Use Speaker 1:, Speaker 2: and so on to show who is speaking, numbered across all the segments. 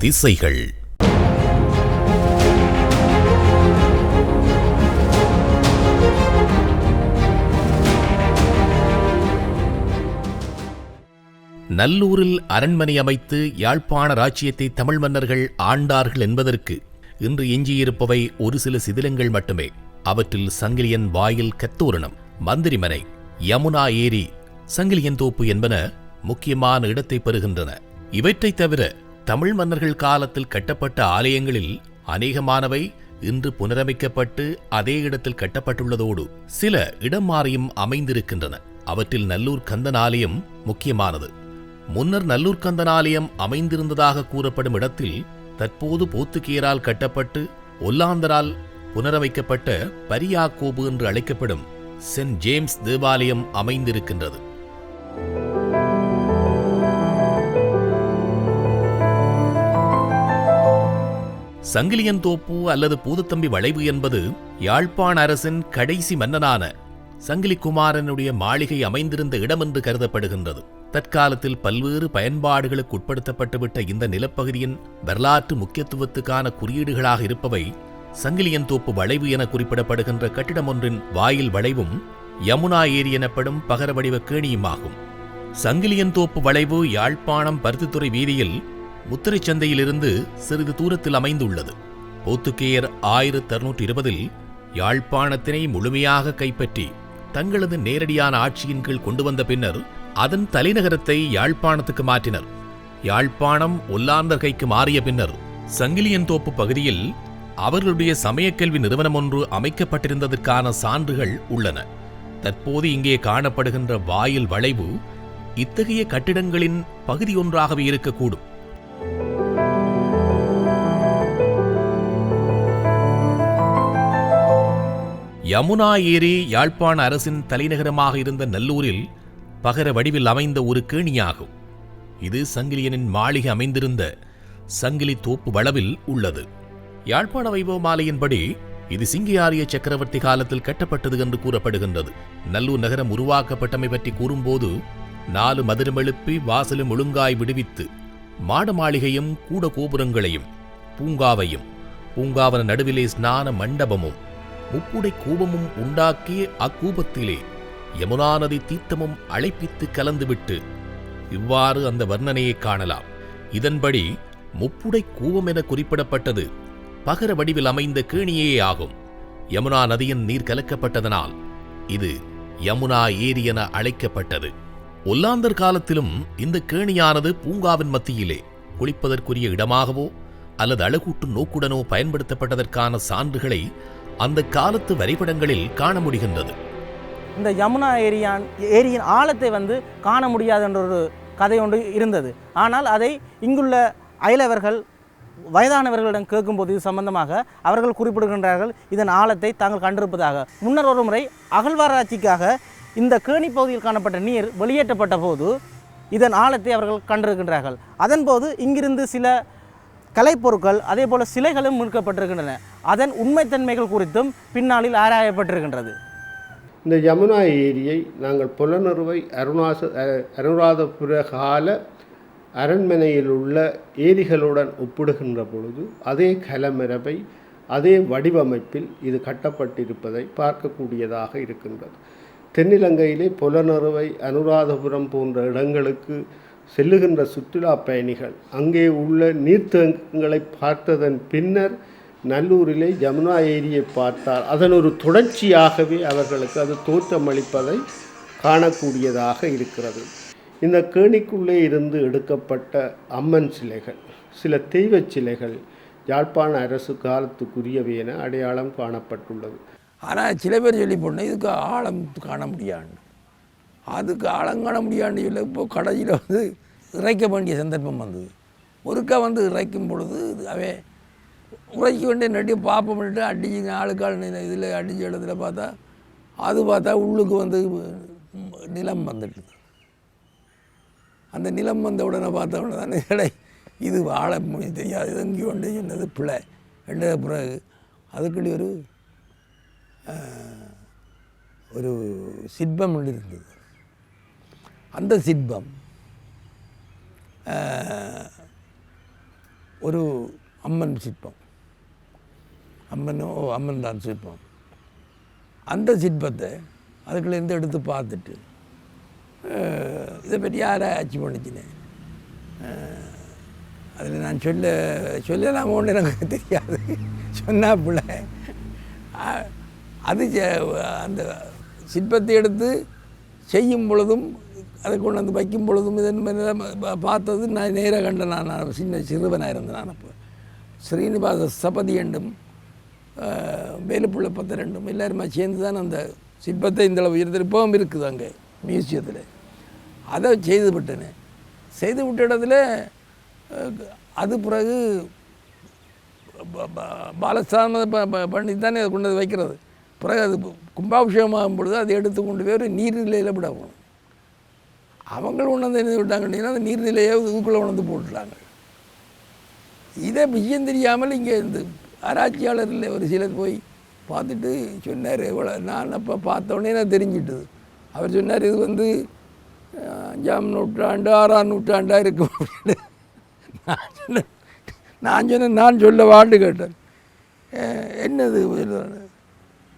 Speaker 1: திசைகள். நல்லூரில் அரண்மனை அமைத்து யாழ்ப்பாண ராச்சியத்தை தமிழ் மன்னர்கள் ஆண்டார்கள் என்பதற்கு இன்று எஞ்சியிருப்பவை ஒரு சில சிதிலங்கள் மட்டுமே. அவற்றில் சங்கிலியன் வாயில் கத்தோரணம் மந்திரிமனை யமுனா ஏரி சங்கிலியன் தோப்பு என்பன முக்கியமான இடத்தை பெறுகின்றன. இவற்றைத் தவிர தமிழ் மன்னர்கள் காலத்தில் கட்டப்பட்ட ஆலயங்களில் அநேகமானவை இன்று புனரமைக்கப்பட்டு அதே இடத்தில் கட்டப்பட்டுள்ளதோடு சில இடம் மாறியும் அமைந்திருக்கின்றன. அவற்றில் நல்லூர் கந்தன் ஆலயம் முக்கியமானது. முன்னர் நல்லூர் கந்தன் ஆலயம் அமைந்திருந்ததாக கூறப்படும் இடத்தில் தற்போது போத்துக்கியரால் கட்டப்பட்டு ஒல்லாந்தரால் புனரமைக்கப்பட்ட பரியாக்கோபு என்று அழைக்கப்படும் சென்ட் ஜேம்ஸ் தேவாலயம் அமைந்திருக்கின்றது. சங்கிலியன் தோப்பு அல்லது பூதத்தம்பி வளைவு என்பது யாழ்ப்பாண அரசின் கடைசி மன்னனான சங்கிலிக்குமாரனுடைய மாளிகை அமைந்திருந்த இடம் என்று கருதப்படுகின்றது. தற்காலத்தில் பல்வேறு பயன்பாடுகளுக்கு உட்படுத்தப்பட்டுவிட்ட இந்த நிலப்பகுதியின் வரலாற்று முக்கியத்துவத்துக்கான குறியீடுகளாக இருப்பவை சங்கிலியன் தோப்பு வளைவு என குறிப்பிடப்படுகின்ற கட்டிடம் ஒன்றின் வாயில் வளைவும் யமுனா ஏரி எனப்படும் பகர வடிவ கேணியுமாகும். சங்கிலியன் தோப்பு வளைவு யாழ்ப்பாணம் பருத்தித்துறை வீதியில் முத்திரைச்சந்தையிலிருந்து சிறிது தூரத்தில் அமைந்துள்ளது. போத்துக்கேயர் ஆயிரத்தி அறுநூற்றி இருபதில் யாழ்ப்பாணத்தினை முழுமையாக கைப்பற்றி தங்களது நேரடியான ஆட்சியின் கீழ் கொண்டு வந்த பின்னர் அதன் தலைநகரத்தை யாழ்ப்பாணத்துக்கு மாற்றினர். யாழ்ப்பாணம் ஒல்லாந்தர் கைக்கு மாறிய பின்னர் சங்கிலியன் தோப்பு பகுதியில் அவர்களுடைய சமயக்கல்வி நிறுவனம் ஒன்று அமைக்கப்பட்டிருந்ததற்கான சான்றுகள் உள்ளன. தற்போது இங்கே காணப்படுகின்ற வாயில் வளைவு இத்தகைய கட்டிடங்களின் பகுதி ஒன்றாகவே இருக்கக்கூடும். யமுனா ஏரி யாழ்ப்பாண அரசின் தலைநகரமாக இருந்த நல்லூரில் பகர வடிவில் அமைந்த ஒரு கேணியாகும். இது சங்கிலியனின் மாளிகை அமைந்திருந்த சங்கிலி தோப்பு வளவில் உள்ளது. யாழ்ப்பாண வைபவமாலையின்படி இது சிங்கியாரிய சக்கரவர்த்தி காலத்தில் கட்டப்பட்டது என்று கூறப்படுகின்றது. நல்லூர் நகரம் உருவாக்கப்பட்டமை பற்றி கூறும்போது நாலு மதுரம் எழுப்பி வாசலும் ஒழுங்காய் விடுவித்து மாட மாளிகையும் கூட கோபுரங்களையும் பூங்காவையும் பூங்காவன நடுவிலே ஸ்நான மண்டபமும் முப்புடை கூபமும் உண்டாக்கிய அக்கூபத்திலே யமுனா நதி தீர்த்தமும் அழைப்பித்து கலந்துவிட்டு இவ்வாறு அந்த வர்ணனையை காணலாம். இதன்படி முப்புடை கூவம் என குறிப்பிடப்பட்டது பகர வடிவில் அமைந்த கேணியே ஆகும். யமுனா நதியின் நீர் கலக்கப்பட்டதனால் இது யமுனா ஏரி என அழைக்கப்பட்டது. ஒல்லாந்தர் காலத்திலும் இந்த கேணியானது பூங்காவின் மத்தியிலே குளிப்பதற்குரிய இடமாகவோ அல்லது அழகூட்டும் நோக்குடனோ பயன்படுத்தப்பட்டதற்கான சான்றுகளை அந்த காலத்து வரைபடங்களில் காண முடிகின்றது.
Speaker 2: இந்த யமுனா ஏரியான் ஏரியின் ஆழத்தை வந்து காண முடியாது என்ற ஒரு கதை ஒன்று இருந்தது. ஆனால் அதை இங்குள்ள அயலவர்கள் வயதானவர்களிடம் கேட்கும்போது இது சம்பந்தமாக அவர்கள் குறிப்பிடுகின்றார்கள் இதன் ஆழத்தை தாங்கள் கண்டிருப்பதாக. முன்னர் ஒரு முறை அகழ்வாராய்ச்சிக்காக இந்த கேணி பகுதியில் காணப்பட்ட நீர் வெளியேற்றப்பட்ட போது இதன் ஆழத்தை அவர்கள் கண்டிருக்கின்றார்கள். அதன்போது இங்கிருந்து சில கலைப்பொருட்கள் அதே போல் சிலைகளும் மீட்கப்பட்டிருக்கின்றன. அதன் உண்மைத்தன்மைகள் குறித்தும் பின்னாளில் ஆராயப்பட்டிருக்கின்றது.
Speaker 3: இந்த யமுனா ஏரியை நாங்கள் புலனறுவை அருணாச அ- அனுராதபுர கால அரண்மனையில் உள்ள ஏரிகளுடன் ஒப்பிடுகின்ற பொழுது அதே கலமரபை அதே வடிவமைப்பில் இது கட்டப்பட்டிருப்பதை பார்க்கக்கூடியதாக இருக்கின்றது. தென்னிலங்கையிலே புலனறுவை அனுராதபுரம் போன்ற இடங்களுக்கு செல்லுகின்ற சுற்றுலா பயணிகள். அங்கே உள்ள நீர்த்தங்களை பார்த்ததன் பின்னர் நல்லூரிலே ஜமுனா ஏரியை பார்த்தால் அதன் ஒரு தொடர்ச்சியாகவே அவர்களுக்கு அது தோற்றமளிப்பதை காணக்கூடியதாக இருக்கிறது. இந்த கேணிக்குள்ளே இருந்து எடுக்கப்பட்ட அம்மன் சிலைகள் சில தெய்வச் சிலைகள் யாழ்ப்பாண அரசு காலத்துக்குரியவை என அடையாளம் காணப்பட்டுள்ளது.
Speaker 4: ஆனால் சில பேர் சொல்லி போடணும் இதுக்கு ஆழம் காண முடியாது அதுக்கு ஆழம் காண இல்லை இப்போ கடையில் வந்து இறைக்க வேண்டிய சந்தர்ப்பம் வந்தது. ஒருக்கா வந்து இறைக்கும் பொழுது இது அவே உரைக்க வேண்டிய பாப்பம் பார்ப்போம்ட்டு அடிச்சு ஆளுக்காள் இதில் அடிச்சு இடத்துல பார்த்தா அது பார்த்தா உள்ளுக்கு வந்து நிலம் வந்துட்டு. அந்த நிலம் வந்த உடனே பார்த்த உடனே தானே இடை இது வாழ முடியும் தெரியாது. இது எங்கேயோ ஒன்று என்னது பிள்ளை ரெண்டு பிறகு அதுக்குள்ளே ஒரு ஒரு சிற்பம் ஒன்று இருந்தது. அந்த சிற்பம் ஒரு அம்மன் சிற்பம். அம்மனோ அம்மன் தான் சிற்பம். அந்த சிற்பத்தை அதுக்குள்ளேருந்து எடுத்து பார்த்துட்டு இதை பற்றி யாரை ஆட்சி பண்ணிச்சினேன்? அதில் நான் சொல்ல சொல்லலாம் ஒன்று எனக்கு தெரியாது. சொன்னால் பிள்ளை அது செ- அந்த சிற்பத்தை எடுத்து செய்யும் பொழுதும் அதை கொண்டு வந்து வைக்கும் பொழுதும் இதன் பார்த்தது நான் நேராக கண்டேன் நான் சின்ன சிறுவனாக இருந்தேன் நான் அப்போ. ஸ்ரீனிவாச சபதி என்றும் வேலுப்புள்ள பத்து ரெண்டும் எல்லாருமே சேர்ந்து தான் அந்த சிற்பத்தை இந்தளவு அளவு இருக்குது அங்கே மியூசியத்தில். அதை செய்து விட்டேனே. செய்து விட்ட இடத்துல அது பிறகு ப- பண்ணி தானே அதை கொண்டு வந்து வைக்கிறது. பிறகு அது கும்பாபிஷேகம் ஆகும் பொழுது அதை எடுத்து கொண்டு போய் ஒரு நீர்நிலையில் விடணும் அவங்களும் உணர்ந்து வந்து என்ன விட்டாங்க அப்படின்னா அந்த நீர்நிலையை இதுக்குள்ளே கொண்டு வந்து போட்டுட்டாங்க. இதை விஷயம் தெரியாமல் இங்கே இந்த ஆராய்ச்சியாளரில் ஒரு சிலர் போய் பார்த்துட்டு சொன்னார். இவ்வளோ நான் அப்போ பார்த்தோடனே நான் தெரிஞ்சிட்டது. அவர் சொன்னார் இது வந்து அஞ்சாம் நூற்றாண்டு ஆறாம் நூற்றாண்டாக இருக்கும் அப்படின்னு நான் சொன்னேன் நான் சொன்னேன் நான் சொல்ல வாண்டு கேட்டேன். என்னது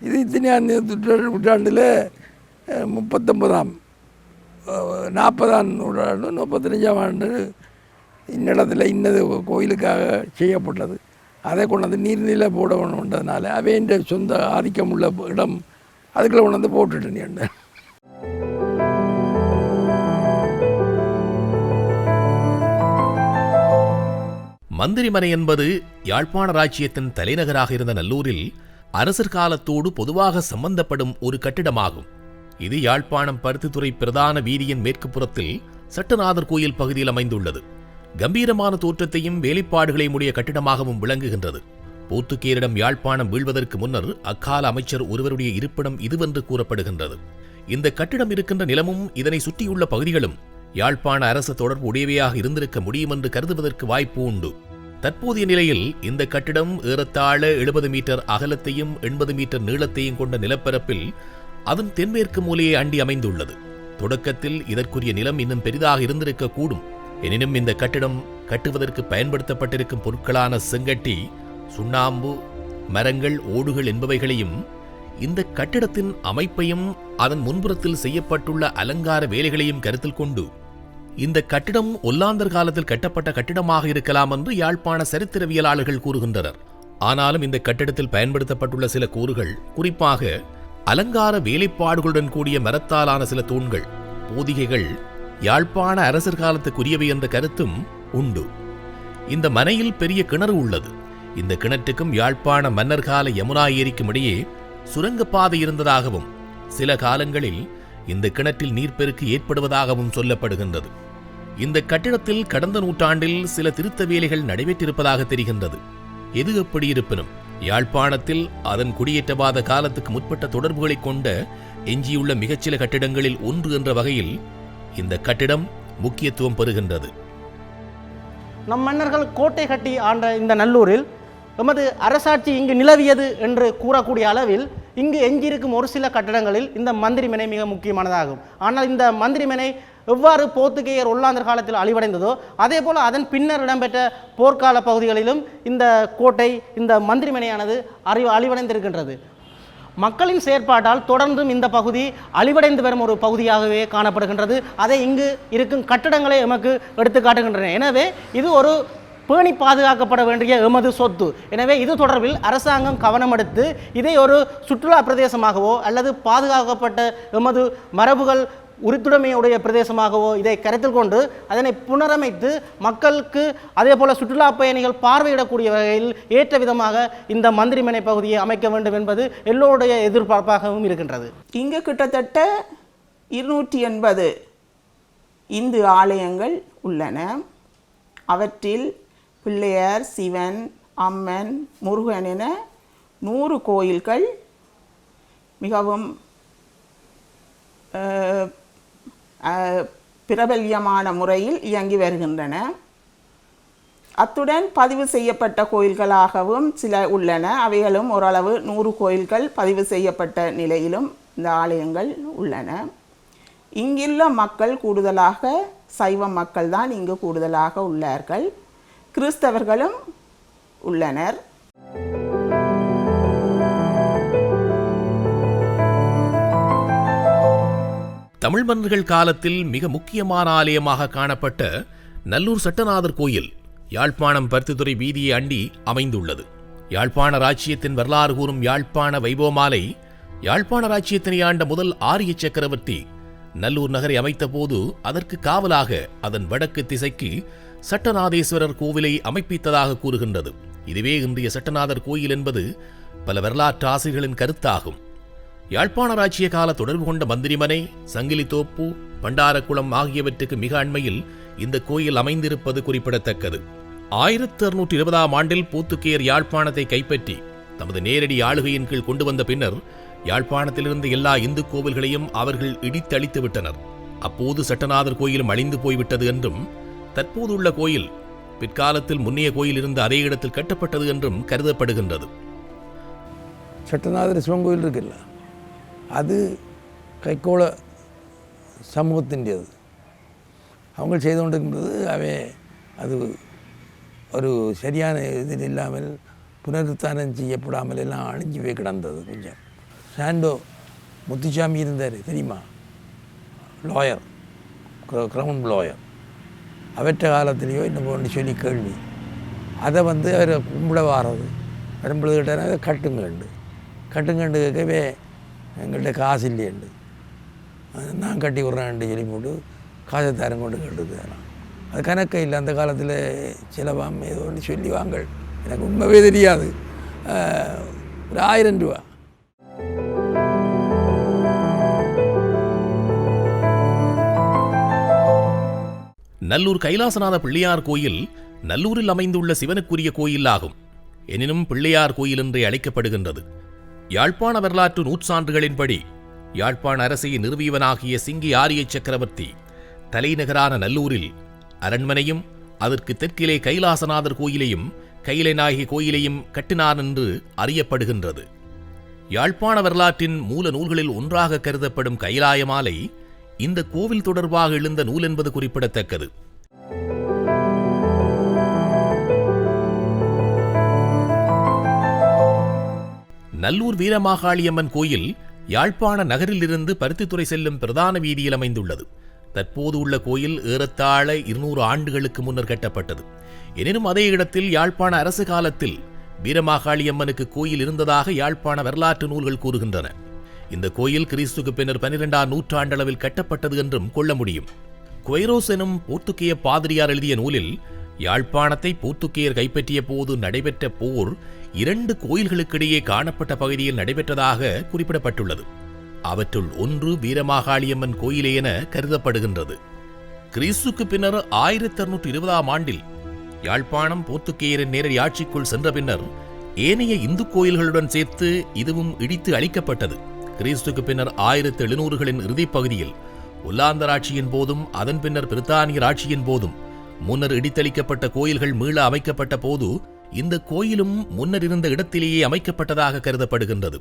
Speaker 4: இது இத்தனையாம் நூற்றாண்டு நூற்றாண்டில் முப்பத்தொன்பதாம். நாற்பதாம் நூற்றாண்டு முப்பத்தஞ்சாம் ஆண்டு இன்னிடத்தில் இன்னது கோயிலுக்காக செய்யப்பட்டது. அதை கொண்டாந்து நீர்நிலை போட வேணுன்றதுனால அவையின் சொந்த ஆதிக்கம் உள்ள இடம் அதுக்குள்ளே கொண்டாந்து போட்டுட்டு போட்டுட்டேன்
Speaker 1: மந்திரிமனை என்பது யாழ்ப்பாண ராஜ்யத்தின் தலைநகராக இருந்த நல்லூரில் அரசர் காலத்தோடு பொதுவாக சம்பந்தப்படும் ஒரு கட்டிடமாகும். இது யாழ்ப்பாணம் பருத்தித்துறை பிரதான வீதியின் மேற்கு புறத்தில் சட்டநாதர் கோயில் பகுதியில் அமைந்துள்ளது. கம்பீரமான தோற்றத்தையும் வேலைப்பாடுகளையும் உடைய கட்டிடமாகவும் விளங்குகின்றது. போத்துக்கேரிடம் யாழ்ப்பாணம் வீழ்வதற்கு முன்னர் அக்கால அமைச்சர் ஒருவருடைய இருப்பிடம் இதுவென்று கூறப்படுகின்றது. இந்த கட்டிடம் இருக்கின்ற நிலமும் இதனை சுற்றியுள்ள பகுதிகளும் யாழ்ப்பாண அரசு தொடர்பு உடையவையாக இருந்திருக்க முடியும் என்று கருதுவதற்கு வாய்ப்பு உண்டு. தற்போதைய நிலையில் இந்த கட்டிடம் ஏறத்தாழ எழுபது மீட்டர் அகலத்தையும் எண்பது மீட்டர் நீளத்தையும் கொண்ட நிலப்பரப்பில் அதன் தென்மேற்கு மூலையை அண்டி அமைந்துள்ளது. தொடக்கத்தில் இதற்குரிய நிலம் இன்னும் பெரிதாக இருந்திருக்க கூடும் எனினும் இந்த கட்டிடம் கட்டுவதற்கு பயன்படுத்தப்பட்டிருக்கும் பொருட்களான செங்கட்டி சுண்ணாம்பு மரங்கள் ஓடுகள் என்பவைகளையும் இந்த கட்டிடத்தின் அமைப்பையும் அதன் முன்புறத்தில் செய்யப்பட்டுள்ள அலங்கார வேலைகளையும் கருத்தில் கொண்டு இந்த கட்டிடம் ஒல்லாந்தர் காலத்தில் கட்டப்பட்ட கட்டிடமாக இருக்கலாம் என்று யாழ்ப்பாண சரித்திரவியலாளர்கள் கூறுகின்றனர். ஆனாலும் இந்த கட்டிடத்தில் பயன்படுத்தப்பட்டுள்ள சில கூறுகள் குறிப்பாக அலங்கார வேலைப்பாடுகளுடன் கூடிய மரத்தாலான சில தூண்கள் போதிகைகள் யாழ்ப்பாண அரசர் காலத்துக்குரியவை என்ற கருத்தும் உண்டு. இந்த மனையில் பெரிய கிணறு உள்ளது. இந்த கிணற்றுக்கும் யாழ்ப்பாண மன்னர் கால யமுனா ஏரிக்கும் இடையே சுரங்கப்பாதை இருந்ததாகவும் சில காலங்களில் இந்த கிணற்றில் நீர்ப்பெருக்கு ஏற்படுவதாகவும் சொல்லப்படுகின்றது. இந்த கட்டிடத்தில் கடந்த நூற்றாண்டில் சில திருத்த வேலைகள் நடைபெற்றிருப்பதாக தெரிகின்றது. எது எப்படி இருப்பினும் யாழ்ப்பாணத்தில் அதன் குடியேற்றவாத காலத்துக்கு முற்பட்ட தொடர்புகளைக் கொண்ட எஞ்சியுள்ள மிகச்சில கட்டிடங்களில் ஒன்று என்ற வகையில் இந்த கட்டிடம் முக்கியத்துவம் பெறுகின்றது.
Speaker 2: நம் மன்னர்கள் கோட்டை கட்டி ஆண்ட இந்த நல்லூரில் எமது அரசாட்சி இங்கு நிலவியது என்று கூறக்கூடிய அளவில் இங்கு எஞ்சியிருக்கும் ஒரு சில கட்டடங்களில் இந்த மந்திரிமனை மிக முக்கியமானதாகும். ஆனால் இந்த மந்திரிமனை எவ்வாறு போர்த்துகேயர் ஒல்லாந்தர் காலத்தில் அழிவடைந்ததோ அதே போல் அதன் பின்னர் இடம்பெற்ற போர்க்கால பகுதிகளிலும் இந்த கோட்டை இந்த மந்திரிமனையானது அறிவு அழிவடைந்திருக்கின்றது. மக்களின் செயற்பாட்டால் தொடர்ந்தும் இந்த பகுதி அழிவடைந்து வரும் ஒரு பகுதியாகவே காணப்படுகின்றது. அதை இங்கு இருக்கும் கட்டடங்களே எமக்கு எடுத்து காட்டுகின்றன. எனவே இது ஒரு பேணி பாதுகாக்கப்பட வேண்டிய எமது சொத்து. எனவே இது தொடர்பில் அரசாங்கம் கவனம் எடுத்து இதை ஒரு சுற்றுலா பிரதேசமாகவோ அல்லது பாதுகாக்கப்பட்ட எமது மரபுகள் உரித்துடைமையுடைய பிரதேசமாகவோ இதை கருத்தில் கொண்டு அதனை புனரமைத்து மக்களுக்கு அதே போல் சுற்றுலா பயணிகள் பார்வையிடக்கூடிய வகையில் ஏற்ற விதமாக இந்த மந்திரிமனை பகுதியை அமைக்க வேண்டும் என்பது எல்லோருடைய எதிர்பார்ப்பாகவும் இருக்கின்றது.
Speaker 5: இங்கு கிட்டத்தட்ட இருநூற்றி எண்பது இந்து ஆலயங்கள் உள்ளன. அவற்றில் பிள்ளையார் சிவன் அம்மன் முருகன் என நூறு கோயில்கள் மிகவும் பிரபல்யமான முறையில் இயங்கி வருகின்றன. அத்துடன் பதிவு செய்யப்பட்ட கோயில்களாகவும் சில உள்ளன. அவைகளும் ஓரளவு நூறு கோயில்கள் பதிவு செய்யப்பட்ட நிலையிலும் இந்த ஆலயங்கள் உள்ளன. இங்குள்ள மக்கள் கூடுதலாக சைவ மக்கள் தான் இங்கு கூடுதலாக உள்ளார்கள். கிறிஸ்தவர்களும் உள்ளனர்.
Speaker 1: தமிழ் மன்னர்கள் காலத்தில் மிக முக்கியமான ஆலயமாக காணப்பட்ட நல்லூர் சட்டநாதர் கோயில் யாழ்ப்பாணம் பருத்தித்துறை வீதியை அண்டி அமைந்துள்ளது. யாழ்ப்பாண ராச்சியத்தின் வரலாறு கூறும் யாழ்ப்பாண வைபவமாலை யாழ்ப்பாண ராச்சியத்தினை ஆண்ட முதல் ஆரிய சக்கரவர்த்தி நல்லூர் நகரை அமைத்தபோது அதற்கு காவலாக அதன் வடக்கு திசைக்கு சட்டநாதேஸ்வரர் கோவிலை அமைப்பித்ததாக கூறுகின்றது. இதுவே இன்றைய சட்டநாதர் கோயில் என்பது பல வரலாற்று ஆசிரியர்களின் கருத்தாகும். யாழ்ப்பாண ராஜ்ய கால தொடர்பு கொண்ட மந்திரிமனை சங்கிலித்தோப்பு பண்டாரக்குளம் ஆகியவற்றுக்கு மிக அண்மையில் இந்த கோயில் அமைந்திருப்பது குறிப்பிடத்தக்கது. ஆயிரத்தி அறுநூற்றி இருபதாம் ஆண்டில் போத்துக்கேர் யாழ்ப்பாணத்தை கைப்பற்றி தமது நேரடி ஆளுகையின் கீழ் கொண்டு வந்த பின்னர் யாழ்ப்பாணத்திலிருந்து எல்லா இந்து கோவில்களையும் அவர்கள் இடித்தளித்து விட்டனர். அப்போது சட்டநாதர் கோயிலும் அழிந்து போய்விட்டது என்றும் தற்போதுள்ள கோயில் பிற்காலத்தில் முன்னைய கோயில் இருந்த அதே இடத்தில் கட்டப்பட்டது என்றும் கருதப்படுகின்றது.
Speaker 4: சட்டநாதர் சிவன் கோயில் இருக்குல்ல? அது கைக்கோள சமூகத்திൻ്റെது அவங்க செய்து கொண்டிருக்கும்போது அவை அது ஒரு சரியான இதில் இல்லாமல் புனருத்தானம் செய்யப்படாமல் எல்லாம் அழிஞ்சு போய் கிடந்தது கொஞ்சம். சாண்டோ முத்துசாமி இருந்தார் தெரியுமா? லாயர் கிரவுண்ட் லாயர் அவற்ற காலத்திலேயோ இன்னும் ஒன்று சொல்லி கேள்வி. அதை வந்து அவரை கும்பிட வாரது. வரும்பொழுது கேட்டார் கட்டுங்கண்டு. கட்டுங்கண்டு கேட்கவே எங்கள்கிட்ட காசு இல்லையண்டு. நான் கட்டி விட்றேன்ட்டு சொல்லி போட்டு காசை தரம் கொண்டு கேட்டுக்கிறான் அது கணக்கே இல்லை. அந்த காலத்தில் சிலவாம் ஏதோ ஒன்று சொல்லி வாங்கள். எனக்கு உண்மையே தெரியாது. ஒரு ஆயிரம் ரூபா.
Speaker 1: நல்லூர் கைலாசநாத பிள்ளையார் கோயில் நல்லூரில் அமைந்துள்ள சிவனுக்குரிய கோயில் ஆகும் எனினும் பிள்ளையார் கோயில் என்றே அழைக்கப்படுகின்றது. யாழ்ப்பாண வரலாற்று நூற்றாண்டுகளின்படி யாழ்ப்பாண அரசை நிறுவியவனாகிய சிங்கி ஆரிய சக்கரவர்த்தி தலைநகரான நல்லூரில் அரண்மனையும் அதற்கு தெற்கிலே கைலாசநாதர் கோயிலையும் கைலைநாயகி கோயிலையும் கட்டினார் என்று அறியப்படுகின்றது. யாழ்ப்பாண வரலாற்றின் மூல நூல்களில் ஒன்றாக கருதப்படும் கைலாய மாலை இந்த கோவில் தொடர்பாக எழுந்த நூல் என்பது குறிப்பிடத்தக்கது. நல்லூர் வீரமாகாளியம்மன் கோயில் யாழ்ப்பாண நகரிலிருந்து பருத்தித்துறை செல்லும் பிரதான வீதியில் அமைந்துள்ளது. தற்போது உள்ள கோயில் ஏறத்தாழ இருநூறு ஆண்டுகளுக்கு முன்னர் கட்டப்பட்டது. எனினும் அதே இடத்தில் யாழ்ப்பாண அரசு காலத்தில் வீரமாகாளியம்மனுக்கு கோயில் இருந்ததாக யாழ்ப்பாண வரலாற்று நூல்கள் கூறுகின்றன. இந்த கோயில் கிறிஸ்துக்கு பின்னர் பனிரெண்டாம் நூற்றாண்டளவில் கட்டப்பட்டது என்றும் கொள்ள முடியும். குவைரோஸ் எனும் போர்த்துக்கேய பாதிரியார் எழுதிய நூலில் யாழ்ப்பாணத்தை போர்த்துக்கேயர் கைப்பற்றிய போது நடைபெற்ற போர் இரண்டு கோயில்களுக்கிடையே காணப்பட்ட பகுதியில் நடைபெற்றதாக குறிப்பிடப்பட்டுள்ளது. அவற்றுள் ஒன்று வீரமாகாளியம்மன் கோயிலே என கருதப்படுகின்றது. கிறிஸ்துக்கு பின்னர் ஆயிரத்தி அறுநூற்றி இருபதாம் ஆண்டில் யாழ்ப்பாணம் போத்துக்கேயரின் நேரடி ஆட்சிக்குள் சென்ற பின்னர் ஏனைய இந்து கோயில்களுடன் சேர்த்து இதுவும் இடித்து அழிக்கப்பட்டது. கிறிஸ்துக்கு பின்னர் ஆயிரத்தி எழுநூறுகளின் இறுதிப் பகுதியில் ஒல்லாந்தர் ஆட்சியின் போதும் அதன் பின்னர் பிரித்தானியர் ஆட்சியின் போதும் முன்னர் இடித்தளிக்கப்பட்ட கோயில்கள் மீள அமைக்கப்பட்ட போது இந்த கோயிலும் முன்னர் இருந்த இடத்திலேயே அமைக்கப்பட்டதாக கருதப்படுகின்றது.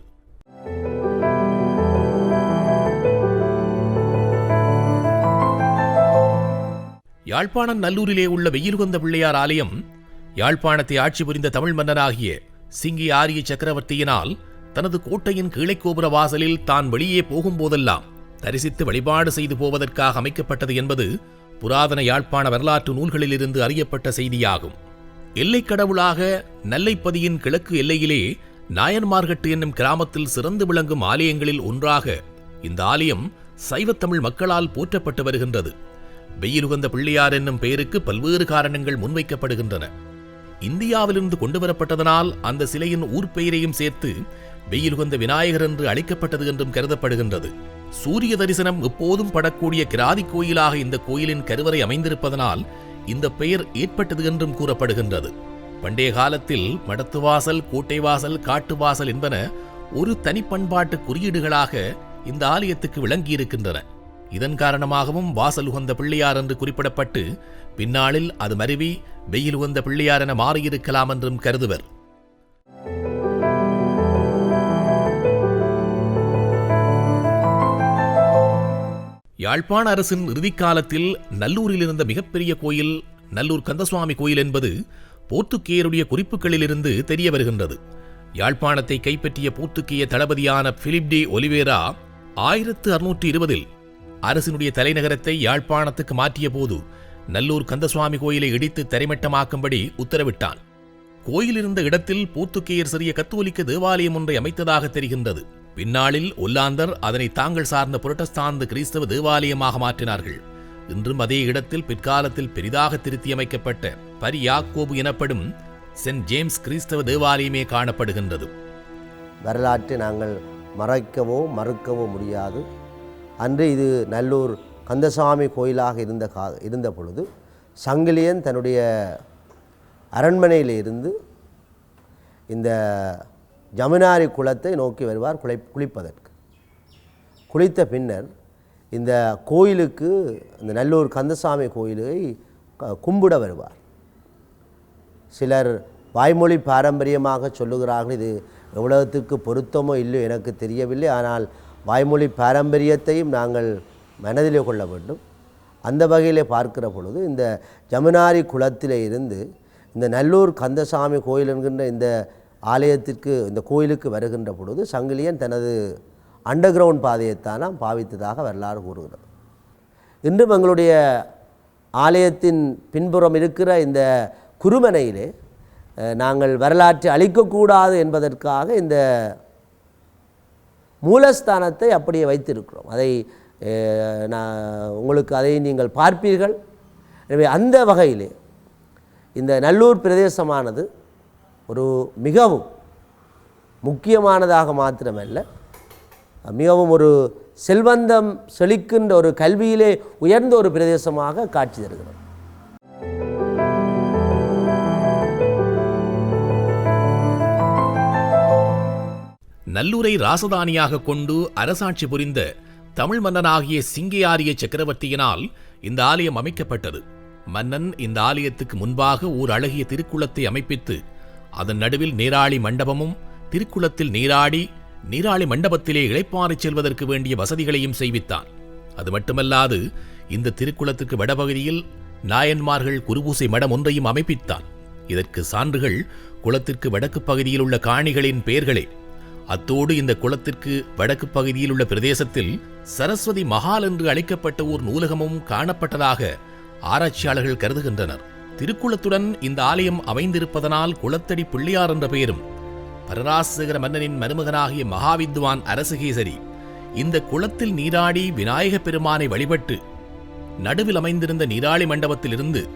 Speaker 1: யாழ்ப்பாணம் நல்லூரிலே உள்ள வெயில்கொந்த பிள்ளையார் ஆலயம் யாழ்ப்பாணத்தை ஆட்சி புரிந்த தமிழ் மன்னனாகிய சிங்கி ஆரிய சக்கரவர்த்தியினால் தனது கோட்டையின் கீழைக்கோபுர வாசலில் தான் வெளியே போகும்போதெல்லாம் தரிசித்து வழிபாடு செய்து போவதற்காக அமைக்கப்பட்டது என்பது புராதன யாழ்ப்பாண வரலாற்று நூல்களிலிருந்து அறியப்பட்ட செய்தியாகும். எல்லைக் கடவுளாக நெல்லைப்பதியின் கிழக்கு எல்லையிலே நாயன்மார்கட்டு என்னும் கிராமத்தில் சிறந்து விளங்கும் ஆலயங்களில் ஒன்றாக இந்த ஆலயம் சைவத்தமிழ் மக்களால் போற்றப்பட்டு வருகின்றது. வெயிலுகந்த பிள்ளையார் என்னும் பெயருக்கு பல்வேறு காரணங்கள் முன்வைக்கப்படுகின்றன. இந்தியாவிலிருந்து கொண்டு வரப்பட்டதனால் அந்த சிலையின் ஊர் பெயரையும் சேர்த்து வெயிலுகந்த விநாயகர் என்று அழைக்கப்பட்டது என்றும் கருதப்படுகின்றது. சூரிய தரிசனம் எப்போதும் படக்கூடிய கிராதி கோயிலாக இந்த கோயிலின் கருவறை அமைந்திருப்பதனால் இந்த பெயர் ஏற்பட்டது என்றும் கூறப்படுகின்றது. பண்டைய காலத்தில் மடத்துவாசல் கோட்டைவாசல் காட்டுவாசல் என்பன ஒரு தனிப்பண்பாட்டு குறியீடுகளாக இந்த ஆலயத்துக்கு விளங்கியிருக்கின்றன. இதன் காரணமாகவும் வாசல் உகந்த பிள்ளையார் என்று குறிப்பிடப்பட்டு பின்னாளில் அது மருவி வெயில் உகந்த பிள்ளையார் என மாறியிருக்கலாம் என்றும் கருதுவர். யாழ்ப்பாண அரசின் இறுதிக்காலத்தில் நல்லூரில் இருந்த மிகப்பெரிய கோயில் நல்லூர் கந்தசுவாமி கோயில் என்பது போர்த்துக்கேயருடைய குறிப்புகளிலிருந்து தெரிய வருகின்றது யாழ்ப்பாணத்தை கைப்பற்றிய போர்த்துக்கேய தளபதியான பிலிப் டி ஒலிவேரா ஆயிரத்து அறுநூற்றி இருபதில் அரசினுடைய தலைநகரத்தை யாழ்ப்பாணத்துக்கு மாற்றிய போது நல்லூர் கந்தசுவாமி கோயிலை இடித்து தரைமட்டமாக்கும்படி உத்தரவிட்டான். கோயில் இருந்த இடத்தில் போர்த்துக்கேயர் சிறிய கத்தோலிக்க தேவாலயம் ஒன்றை அமைத்ததாக தெரிகின்றது. பின்னாளில் ஒல்லாந்தர் அதனை தாங்கள் சார்ந்த புரட்டஸ்தாந்த கிறிஸ்தவ தேவாலயமாக மாற்றினார்கள். இன்றும் அதே இடத்தில் பிற்காலத்தில் பெரிதாக திருத்தியமைக்கப்பட்ட பரியாக்கோபு எனப்படும் சென்ட் ஜேம்ஸ் கிறிஸ்தவ தேவாலயமே காணப்படுகின்றது.
Speaker 6: வரலாற்றை நாங்கள் மறைக்கவோ மறுக்கவோ முடியாது. அன்று இது நல்லூர் கந்தசாமி கோயிலாக இருந்த கா இருந்த பொழுது சங்கிலியன் தன்னுடைய அரண்மனையில் இருந்து இந்த ஜமுனாரி குளத்தை நோக்கி வருவார் குளை குளிப்பதற்கு. குளித்த பின்னர் இந்த கோயிலுக்கு இந்த நல்லூர் கந்தசாமி கோயிலை க- கும்பிட வருவார். சிலர் வாய்மொழி பாரம்பரியமாக சொல்லுகிறார்கள் இது எவ்வளவுத்துக்கு பொருத்தமோ இல்லையோ எனக்கு தெரியவில்லை ஆனால் வாய்மொழி பாரம்பரியத்தையும் நாங்கள் மனதிலே கொள்ள வேண்டும். அந்த வகையிலே பார்க்கிற பொழுது இந்த ஜமுனாரி குளத்திலே இருந்து இந்த நல்லூர் கந்தசாமி கோயில் என்கின்ற இந்த ஆலயத்திற்கு இந்த கோயிலுக்கு வருகின்ற பொழுது சங்கிலியன் தனது அண்டர் கிரவுண்ட் பாதையைத்தானாம் பாவித்ததாக வரலாறு கூறுகிறது. இன்றும் எங்களுடைய ஆலயத்தின் பின்புறம் இருக்கிற இந்த குருமனையிலே நாங்கள் வரலாற்றை அழிக்கக்கூடாது என்பதற்காக இந்த மூலஸ்தானத்தை அப்படியே வைத்திருக்கிறோம். அதை நான் உங்களுக்கு அதை நீங்கள் பார்ப்பீர்கள். எனவே அந்த வகையிலே இந்த நல்லூர் பிரதேசமானது ஒரு மிகவும் முக்கியமானதாக மாத்திரமல்ல. மிகவும் ஒரு செல்வந்தம் செழிக்கின்ற ஒரு கல்வியிலே உயர்ந்த ஒரு பிரதேசமாக காட்சி தருகிறது.
Speaker 1: நல்லூரை ராசதானியாக கொண்டு அரசாட்சி புரிந்த தமிழ் மன்னனாகிய சிங்கையாரிய சக்கரவர்த்தியினால் இந்த ஆலயம் அமைக்கப்பட்டது. மன்னன் இந்த ஆலயத்துக்கு முன்பாக ஓர் அழகிய திருக்குளத்தை அமைப்பித்து அதன் நடுவில் நீராளி மண்டபமும் திருக்குளத்தில் நீராடி நீராளி மண்டபத்திலே இளைப்பாறிச் செல்வதற்கு வேண்டிய வசதிகளையும் செய்வித்தான். அது மட்டுமல்லாது இந்த திருக்குளத்துக்கு வடபகுதியில் நாயன்மார்கள் குருபூசை மடம் ஒன்றையும் அமைப்பித்தான். இதற்கு சான்றுகள் குளத்திற்கு வடக்கு பகுதியில் உள்ள காணிகளின் பெயர்களே. அத்தோடு இந்த குளத்திற்கு வடக்கு பகுதியில் உள்ள பிரதேசத்தில் சரஸ்வதி மஹால் என்று அழைக்கப்பட்ட ஓர் நூலகமும் காணப்பட்டதாக ஆராய்ச்சியாளர்கள் கருதுகின்றனர். திருக்குளத்துடன் இந்த ஆலயம் அமைந்திருப்பதனால் குளத்தடி பிள்ளையார் என்ற பெயரும் பரராசேகர மன்னனின் மருமகனாகிய மகாவித்வான் அரசகேசரி இந்த குளத்தில் நீராடி விநாயகப் பெருமானை வழிபட்டு நடுவில் அமைந்திருந்த நீராளி மண்டபத்திலிருந்து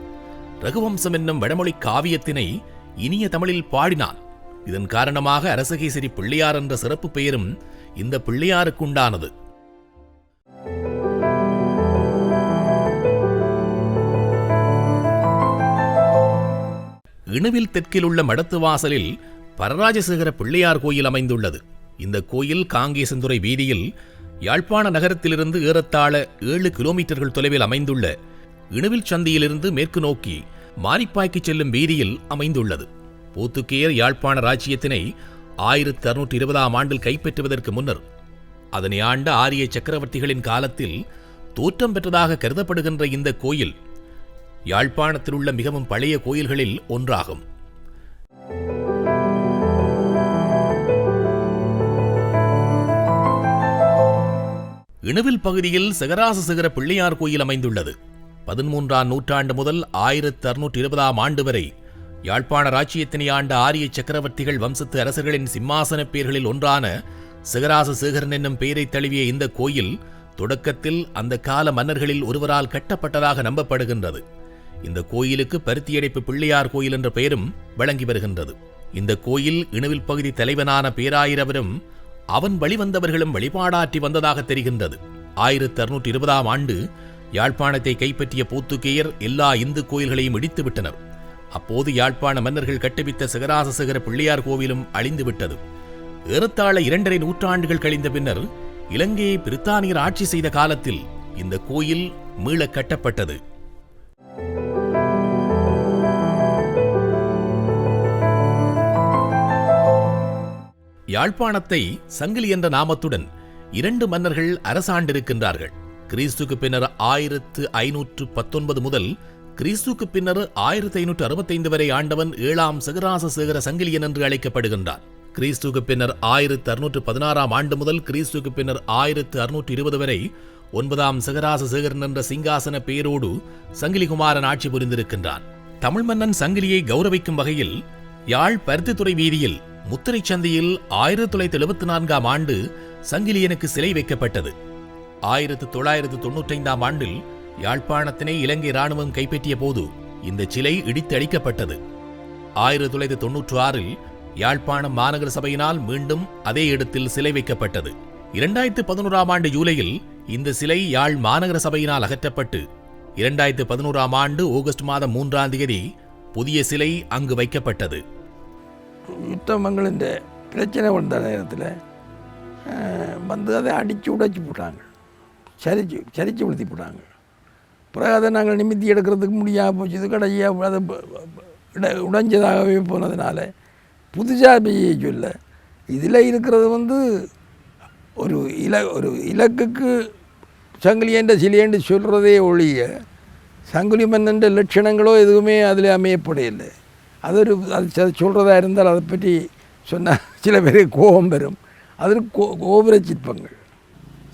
Speaker 1: ரகுவம்சம் என்னும் வடமொழி காவியத்தினை இனிய தமிழில் பாடினான். இதன் காரணமாக அரசகேசரி பிள்ளையார் என்ற சிறப்பு பெயரும் இந்த பிள்ளையாருக்குண்டானது. இணுவில் தெற்கில் உள்ள மடத்து வாசலில் பரராஜசேகர பிள்ளையார் கோயில் அமைந்துள்ளது. இந்த கோயில் காங்கேசந்துறை வீதியில் யாழ்ப்பாண நகரத்திலிருந்து ஏறத்தாழ ஏழு கிலோமீட்டர்கள் தொலைவில் அமைந்துள்ள இணுவில் சந்தியிலிருந்து மேற்கு நோக்கி மாரிப்பாய்க்கு செல்லும் வீதியில் அமைந்துள்ளது. போத்துக்கேயர் யாழ்ப்பாண ராஜ்யத்தினை ஆயிரத்தி அறுநூற்று இருபதாம் ஆண்டில் கைப்பற்றுவதற்கு முன்னர் அதனை ஆண்ட ஆரிய சக்கரவர்த்திகளின் காலத்தில் தோற்றம் பெற்றதாக கருதப்படுகின்ற இந்த கோயில் யாழ்ப்பாணத்தில் உள்ள மிகவும் பழைய கோயில்களில் ஒன்றாகும். இணுவில் பகுதியில் சிகராச சிகர பிள்ளையார் கோயில் அமைந்துள்ளது. பதிமூன்றாம் நூற்றாண்டு முதல் ஆயிரத்தி அறுநூற்று இருபதாம் ஆண்டு வரை யாழ்ப்பாண ராச்சியத்தினை ஆண்ட ஆரிய சக்கரவர்த்திகள் வம்சத்து அரசர்களின் சிம்மாசன பேர்களில் ஒன்றான சிகராச சேகரன் என்னும் பெயரை தழுவிய இந்த கோயில் தொடக்கத்தில் அந்த கால மன்னர்களில் ஒருவரால் கட்டப்பட்டதாக நம்பப்படுகின்றது. இந்த கோயிலுக்கு பருத்தியடைப்பு பிள்ளையார் கோயில் என்ற பெயரும் வழங்கி வருகின்றது. இந்த கோயில் இணுவில் பகுதி தலைவனான பேராயிரவரும் அவன் வழிவந்தவர்களும் வழிபாடாற்றி வந்ததாக தெரிகின்றது. ஆயிரத்தி அறுநூற்றி இருபதாம் ஆண்டு யாழ்ப்பாணத்தை கைப்பற்றிய போத்துக்கேயர் எல்லா இந்து கோயில்களையும் இடித்துவிட்டனர். அப்போது யாழ்ப்பாண மன்னர்கள் கட்டுவித்த சிகராசசிகர பிள்ளையார் கோவிலும் அழிந்துவிட்டது. ஏறத்தாழ இரண்டரை நூற்றாண்டுகள் கழிந்த பின்னர் இலங்கையை பிரித்தானியர் ஆட்சி செய்த காலத்தில் இந்த கோயில் மீளக் கட்டப்பட்டது. யாழ்ப்பாணத்தை சங்கிலி என்ற நாமத்துடன் இரண்டு மன்னர்கள் அரசாண்டிருக்கின்றார்கள். கிறிஸ்துக்கு பின்னர் ஆயிரத்து ஐநூற்று பத்தொன்பது முதல் கிறிஸ்துக்கு பின்னர் ஆயிரத்தி ஐநூற்று அறுபத்தைந்து வரை ஆண்டவன் ஏழாம் சகராச சேகர சங்கிலியன் என்று அழைக்கப்படுகின்றான் கிறிஸ்துக்கு பின்னர் ஆயிரத்து அறுநூற்று பதினாறாம் ஆண்டு முதல் கிறிஸ்துக்கு பின்னர் ஆயிரத்து அறுநூற்று இருபது வரை ஒன்பதாம் சிகராசசேகரன் என்ற சிங்காசன பெயரோடு சங்கிலிகுமாரன் ஆட்சி புரிந்திருக்கின்றான். தமிழ் மன்னன் சங்கிலியை கௌரவிக்கும் வகையில் யாழ் பருத்தித்துறை வீதியில் முத்திரை சந்தையில் ஆயிரத்தி தொள்ளாயிரத்தி எழுபத்தி நான்காம் ஆண்டு சங்கிலியனுக்கு சிலை வைக்கப்பட்டது. ஆயிரத்து தொள்ளாயிரத்து தொன்னூற்றைந்தாம் ஆண்டில் யாழ்ப்பாணத்தினை இலங்கை இராணுவம் கைப்பற்றிய போது இந்த சிலை இடித்து அழிக்கப்பட்டது ஆயிரத்தி தொள்ளாயிரத்தி தொன்னூற்று ஆறில் யாழ்ப்பாணம் மாநகர சபையினால் மீண்டும் அதே இடத்தில் சிலை வைக்கப்பட்டது. இரண்டாயிரத்து பதினோராம் ஆண்டு ஜூலையில் இந்த சிலை யாழ் மாநகர சபையினால் அகற்றப்பட்டு இரண்டாயிரத்து பதினோராம் ஆண்டு ஆகஸ்ட் மாதம் மூன்றாம் தேதி புதிய சிலை அங்கு வைக்கப்பட்டது.
Speaker 4: யுத்தமங்களின் பிரச்சனை வந்த நேரத்தில் வந்து அதை அடித்து உடைச்சி போட்டாங்க. சரிச்சு சரிச்சு உளுத்தி போட்டாங்க. பிறகு அதை நாங்கள் நிமித்தி எடுக்கிறதுக்கு முடியாமல் போச்சு. இது கடையாக அதை உடைஞ்சதாகவே போனதுனால புதுசாக செய்ய சொல்ல இதில் இருக்கிறது வந்து ஒரு இல ஒரு இலக்குக்கு சங்கிலியன்ற சிலையன்று சொல்கிறதே ஒழிய சங்கிலி மன்னன் லட்சணங்களோ எதுவுமே அதில் அமையப்படையில்லை அது ஒரு அது சொல்கிறதா இருந்தால் அதை பற்றி சொன்னால் சில பேருக்கு கோபம் வரும். அது கோ கோபுர சிற்பங்கள்.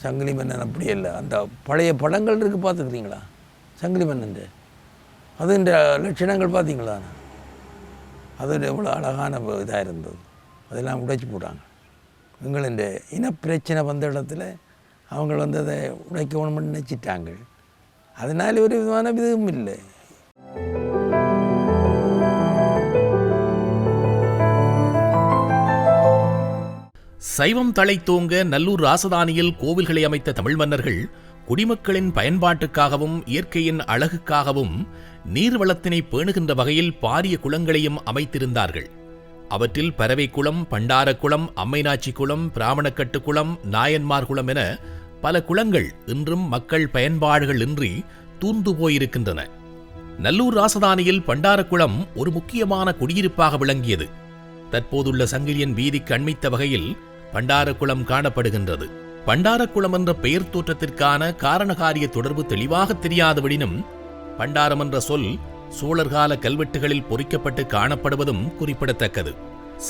Speaker 4: சங்கிலி மன்னன் அப்படி இல்லை அந்த பழைய படங்கள் இருக்குது பார்த்துக்கிறீங்களா சங்கிலி மன்னன் அதுன்ற லட்சணங்கள் பார்த்தீங்களா? அது எவ்வளோ அழகான இதாக இருந்தது. அதெல்லாம் உடைச்சி போட்டாங்க. எங்களுடைய இனப்பிரச்சனை வந்த இடத்துல அவங்க வந்து அதை உடைக்கணும்னு நினச்சிட்டாங்க. அதனால ஒரு விதமான இதுவும் இல்லை.
Speaker 1: சைவம் தழைத்தோங்க நல்லூர் ராசதானியில் கோவில்களை அமைத்த தமிழ் மன்னர்கள் குடிமக்களின் பயன்பாட்டுக்காகவும் இயற்கையின் அழகுக்காகவும் நீர்வளத்தினை பேணுகின்ற வகையில் பாரிய குளங்களையும் அமைத்திருந்தார்கள். அவற்றில் பறவை குளம் பண்டார குளம் அம்மைநாச்சி குளம் பிராமணக்கட்டு குளம் நாயன்மார் குளம் என பல குளங்கள் இன்றும் மக்கள் பயன்பாடுகள் இன்றி தூர்ந்து போயிருக்கின்றன. நல்லூர் ராசதானியில் பண்டாரக்குளம் ஒரு முக்கியமான குடியிருப்பாக விளங்கியது. தற்போதுள்ள சங்கிலியன் வீதிக்கு அண்மித்த வகையில் பண்டாரக்குளம் காணப்படுகின்றது. பண்டாரக்குளம் என்ற பெயர் தோற்றத்திற்கான காரணகாரிய தொடர்பு தெளிவாக தெரியாதபடினும் பண்டாரம் என்ற சொல் சோழர்கால கல்வெட்டுகளில் பொறிக்கப்பட்டு காணப்படுவதும் குறிப்பிடத்தக்கது.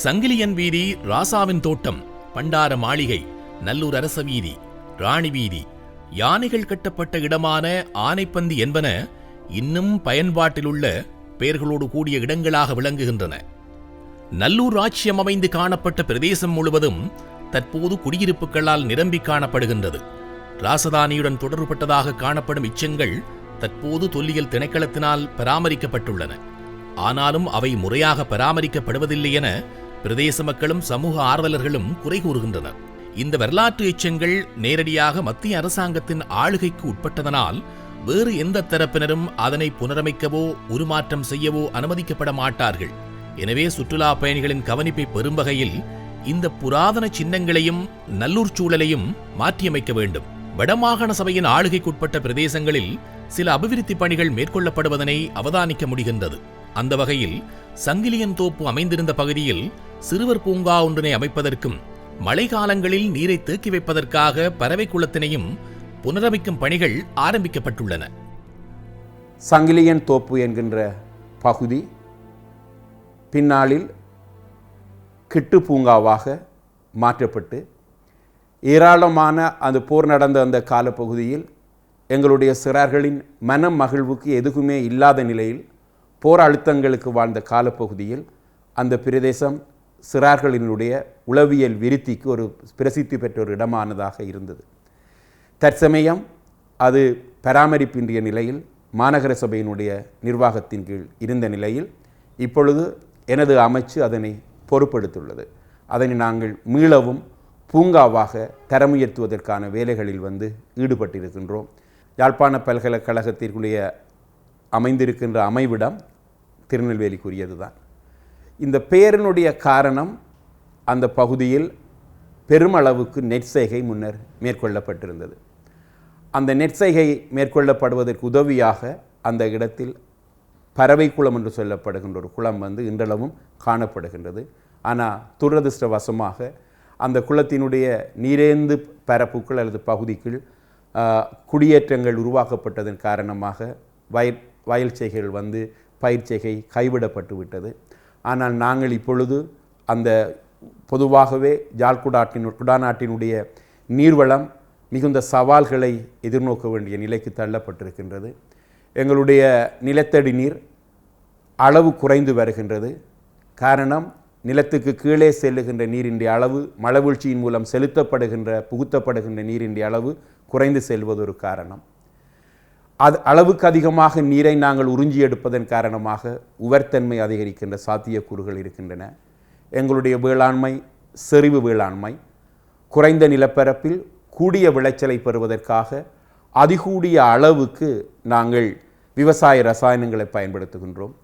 Speaker 1: சங்கிலியன் வீதி ராசாவின் தோட்டம் பண்டார மாளிகை நல்லூர் அரச வீதி ராணி வீதி யானைகள் கட்டப்பட்ட இடமான ஆனைப்பந்தி என்பன இன்னும் பயன்பாட்டிலுள்ள பெயர்களோடு கூடிய இடங்களாக விளங்குகின்றன. நல்லூர் ராச்சியம் அமைந்து காணப்பட்ட பிரதேசம் முழுவதும் தற்போது குடியிருப்புகளால் நிரம்பி காணப்படுகின்றது. ராசதானியுடன் தொடர்புபட்டதாக காணப்படும் இச்சங்கள் தற்போது தொல்லியல் திணைக்களத்தினால் பராமரிக்கப்பட்டுள்ளன. ஆனாலும் அவை முறையாக பராமரிக்கப்படுவதில்லை என பிரதேச மக்களும் சமூக ஆர்வலர்களும் குறை கூறுகின்றனர். இந்த வரலாற்று எச்சங்கள் நேரடியாக மத்திய அரசாங்கத்தின் ஆளுகைக்கு உட்பட்டதனால் வேறு எந்த தரப்பினரும் அதனை புனரமைக்கவோ உருமாற்றம் செய்யவோ அனுமதிக்கப்பட மாட்டார்கள். எனவே சுற்றுலா பயணிகளின் கவனிப்பை பெறும் வகையில் இந்த புராதன சின்னங்களையும் நல்லூர் சூழலையும் மாற்றியமைக்க வேண்டும். வடமாகாண சபையின் ஆளுகைக்குட்பட்ட பிரதேசங்களில் சில அபிவிருத்தி பணிகள் மேற்கொள்ளப்படுவதனை அவதானிக்க முடிகின்றது. அந்த வகையில் சங்கிலியன் தோப்பு அமைந்திருந்த பகுதியில் சிறுவர் பூங்கா ஒன்றினை அமைப்பதற்கும் மழைக்காலங்களில் நீரை தேக்கி வைப்பதற்காக பறவை குளத்தினையும் புனரமைக்கும் பணிகள் ஆரம்பிக்கப்பட்டுள்ளன.
Speaker 7: சங்கிலியன் தோப்பு என்கின்ற பகுதி பின்னாளில் கிட்டு பூங்காவாக மாற்றப்பட்டு ஏராளமான அந்த போர் நடந்த அந்த காலப்பகுதியில் எங்களுடைய சிறார்களின் மனம் மகிழ்வுக்கு எதுவுமே இல்லாத நிலையில் போர் அழுத்தங்களுக்கு வாழ்ந்த காலப்பகுதியில் அந்த பிரதேசம் சிறார்களினுடைய உளவியல் விருத்திக்கு ஒரு பிரசித்தி பெற்ற ஒரு இடமானதாக இருந்தது. தற்சமயம் அது பராமரிப்பின்றிய நிலையில் மாநகர சபையினுடைய நிர்வாகத்தின் கீழ் இருந்த நிலையில் இப்பொழுது எனது அமைச்சு அதனை பொறுப்பெடுத்துள்ளது அதனை நாங்கள் மீளவும் பூங்காவாக தரமுயர்த்துவதற்கான வேலைகளில் வந்து ஈடுபட்டிருக்கின்றோம். யாழ்ப்பாண பல்கலைக்கழகத்திற்குரிய அமைந்திருக்கின்ற அமைவிடம் திருநெல்வேலிக்குரியது தான் இந்த பெயரினுடைய காரணம் அந்த பகுதியில் பெருமளவுக்கு நெற்செய்கை முன்னர் மேற்கொள்ளப்பட்டிருந்தது. அந்த நெற்செய்கை மேற்கொள்ளப்படுவதற்கு உதவியாக அந்த இடத்தில் பறவை குளம் என்று சொல்லப்படுகின்ற ஒரு குளம் வந்து இன்றளவும் காணப்படுகின்றது. ஆனால் துரதிருஷ்டவசமாக அந்த குளத்தினுடைய நீரேந்து பரப்புக்குள் அல்லது பகுதிக்குள் குடியேற்றங்கள் உருவாக்கப்பட்டதன் காரணமாக வய வயல் செய்கைகள் வந்து பயிர் செய்கை கைவிடப்பட்டு விட்டது. ஆனால் நாங்கள் இப்பொழுது அந்த பொதுவாகவே ஜாழ்குடாட்டின் குடாநாட்டினுடைய நீர்வளம் மிகுந்த சவால்களை எதிர்நோக்க வேண்டிய நிலைக்கு தள்ளப்பட்டிருக்கின்றது. எங்களுடைய நிலத்தடி நீர் அளவு குறைந்து வருகின்றது. காரணம் நிலத்துக்கு கீழே செல்லுகின்ற நீரின் அளவு மழவீழ்ச்சியின் மூலம் செலுத்தப்படுகின்ற புகுத்தப்படுகின்ற நீரின் அளவு குறைந்து செல்வது ஒரு காரணம். அது அளவுக்கு அதிகமாக நீரை நாங்கள் உறிஞ்சி எடுப்பதன் காரணமாக உவர்த்தன்மை அதிகரிக்கின்ற சாத்தியக்கூறுகள் இருக்கின்றன. எங்களுடைய வேளாண்மை செறிவு வேளாண்மை குறைந்த நிலப்பரப்பில் கூடிய விளைச்சலை பெறுவதற்காக அதிகூடிய அளவுக்கு நாங்கள் விவசாய ரசாயனங்களை பயன்படுத்துகின்றோம்.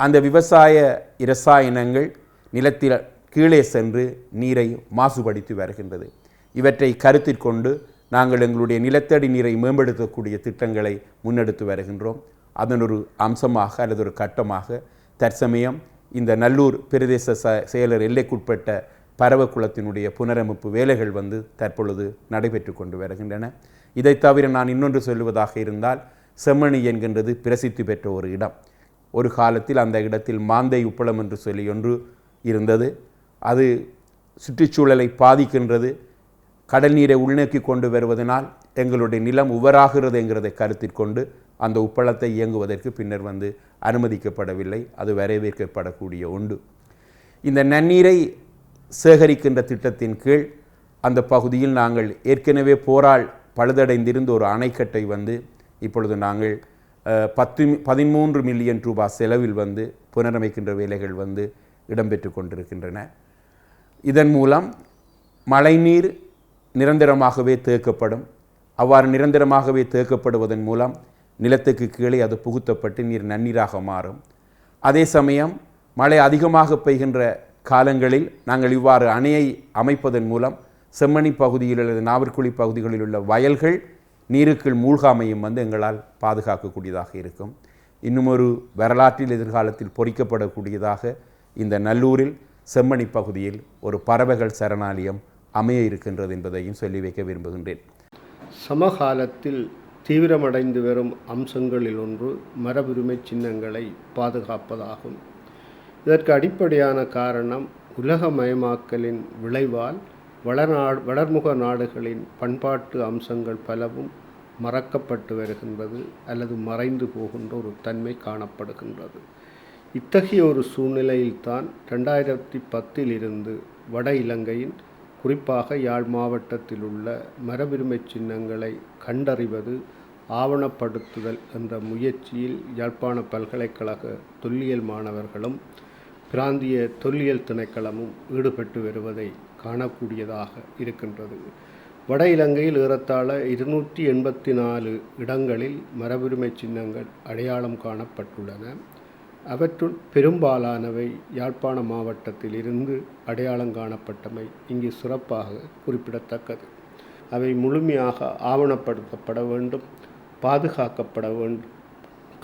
Speaker 7: அந்த விவசாய இரசாயனங்கள் நிலத்தில் கீழே சென்று நீரை மாசுபடுத்தி வருகின்றது. இவற்றை கருத்தில் கொண்டு நாங்கள் எங்களுடைய நிலத்தடி நீரை மேம்படுத்தக்கூடிய திட்டங்களை முன்னெடுத்து வருகின்றோம். அதன் ஒரு அம்சமாக அல்லது ஒரு கட்டமாக தற்சமயம் இந்த நல்லூர் பிரதேச ச செயலர் எல்லைக்குட்பட்ட பறவக்குளத்தினுடைய புனரமைப்பு வேலைகள் வந்து தற்பொழுது நடைபெற்று கொண்டு வருகின்றன. இதை தவிர நான் இன்னொன்று சொல்லுவதாக இருந்தால் செம்மணி என்கின்றது பிரசித்தி பெற்ற ஒரு இடம். ஒரு காலத்தில் அந்த இடத்தில் மாந்தை உப்பளம் என்று சொல்லி ஒன்று இருந்தது. அது சுற்றுச்சூழலை பாதிக்கின்றது. கடல் நீரை உள்நோக்கி கொண்டு வருவதனால் எங்களுடைய நிலம் உவராகிறது என்கிறதை கருத்தில் கொண்டு அந்த உப்பளத்தை இயங்குவதற்கு பின்னர் வந்து அனுமதிக்கப்படவில்லை. அது வரவேற்கப்படக்கூடிய உண்டு இந்த நன்னீரை சேகரிக்கின்ற திட்டத்தின் கீழ் அந்த பகுதியில் நாங்கள் ஏற்கனவே போரால் பழுதடைந்திருந்த ஒரு அணைக்கட்டை வந்து இப்பொழுது நாங்கள் பத்து பதிமூன்று மில்லியன் ரூபாய் செலவில் வந்து புனரமைக்கின்ற வேலைகள் வந்து இடம்பெற்று கொண்டிருக்கின்றன. இதன் மூலம் மழைநீர் நிரந்தரமாகவே தேக்கப்படும். அவ்வாறு நிரந்தரமாகவே தேக்கப்படுவதன் மூலம் நிலத்துக்கு கீழே அது புகுத்தப்பட்டு நீர் நன்னீராக மாறும். அதே சமயம் மழை அதிகமாக பெய்கின்ற காலங்களில் நாங்கள் இவ்வாறு அணையை அமைப்பதன் மூலம் செம்மணி பகுதியில் அல்லது நாவற்குழி பகுதிகளில் உள்ள வயல்கள் நீருக்குள் மூழ்காமையும் வந்து எங்களால் பாதுகாக்கக்கூடியதாக இருக்கும். இன்னும் ஒரு வரலாற்றில் எதிர்காலத்தில் பொறிக்கப்படக்கூடியதாக இந்த நல்லூரில் செம்மணி பகுதியில் ஒரு பறவைகள் சரணாலயம் அமைய இருக்கின்றது என்பதையும் சொல்லி வைக்க விரும்புகின்றேன்.
Speaker 3: சமகாலத்தில் தீவிரமடைந்து வரும் அம்சங்களில் ஒன்று மரபுரிமை சின்னங்களை பாதுகாப்பதாகும். இதற்கு அடிப்படையான காரணம் உலகமயமாக்கலின் விளைவால் வளர்நாடு வளர்முக நாடுகளின் பண்பாட்டு அம்சங்கள் பலவும் மறக்கப்பட்டு வருகின்றது அல்லது மறைந்து போகின்ற ஒரு தன்மை காணப்படுகின்றது. இத்தகைய ஒரு சூழ்நிலையில்தான் ரெண்டாயிரத்தி பத்தில் இருந்து வட இலங்கையின் குறிப்பாக யாழ் மாவட்டத்தில் உள்ள மரபுரிமை சின்னங்களை கண்டறிவது ஆவணப்படுத்துதல் என்ற முயற்சியில் யாழ்ப்பாண பல்கலைக்கழக தொல்லியல் மாணவர்களும் பிராந்திய தொல்லியல் திணைக்களமும் ஈடுபட்டு வருவதை காணக்கூடியதாக இருக்கின்றது. வட இலங்கையில் ஏறத்தாழ இருநூற்றி எண்பத்தி நாலு இடங்களில் மரபுரிமை சின்னங்கள் அடையாளம் காணப்பட்டுள்ளன. அவற்றுள் பெரும்பாலானவை யாழ்ப்பாண மாவட்டத்தில் இருந்து அடையாளம் காணப்பட்டமை இங்கு சிறப்பாக குறிப்பிடத்தக்கது. அவை முழுமையாக ஆவணப்படுத்தப்பட வேண்டும் பாதுகாக்கப்பட வேண்டும்.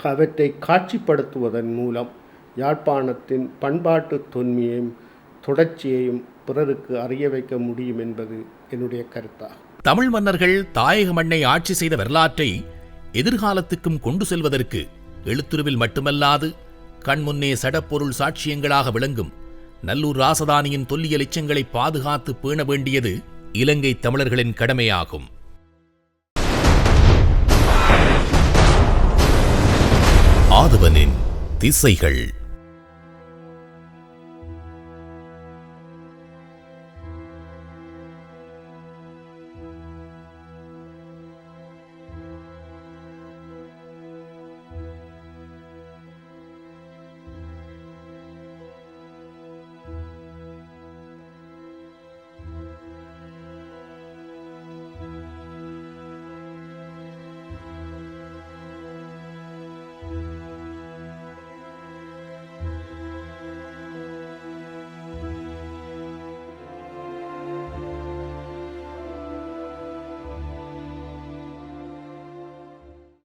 Speaker 3: அவற்றை காட்சிப்படுத்துவதன் மூலம் யாழ்ப்பாணத்தின் பண்பாட்டு தொன்மையையும் தொடர்ச்சியையும் பிறருக்கு அறிய வைக்க முடியும் என்பது என்னுடைய கருத்தாகும்
Speaker 1: தமிழ் மன்னர்கள் தாயக மண்ணை ஆட்சி செய்த வரலாற்றை எதிர்காலத்துக்கும் கொண்டு செல்வதற்கு எழுத்துருவில் மட்டுமல்லாது கண்முன்னே சடப்பொருள் சாட்சியங்களாக விளங்கும் நல்லூர் ராசதானியின் தொல்லியல் எச்சங்களை பாதுகாத்து பேண வேண்டியது இலங்கை தமிழர்களின் கடமையாகும். ஆதவனின் திசைகள்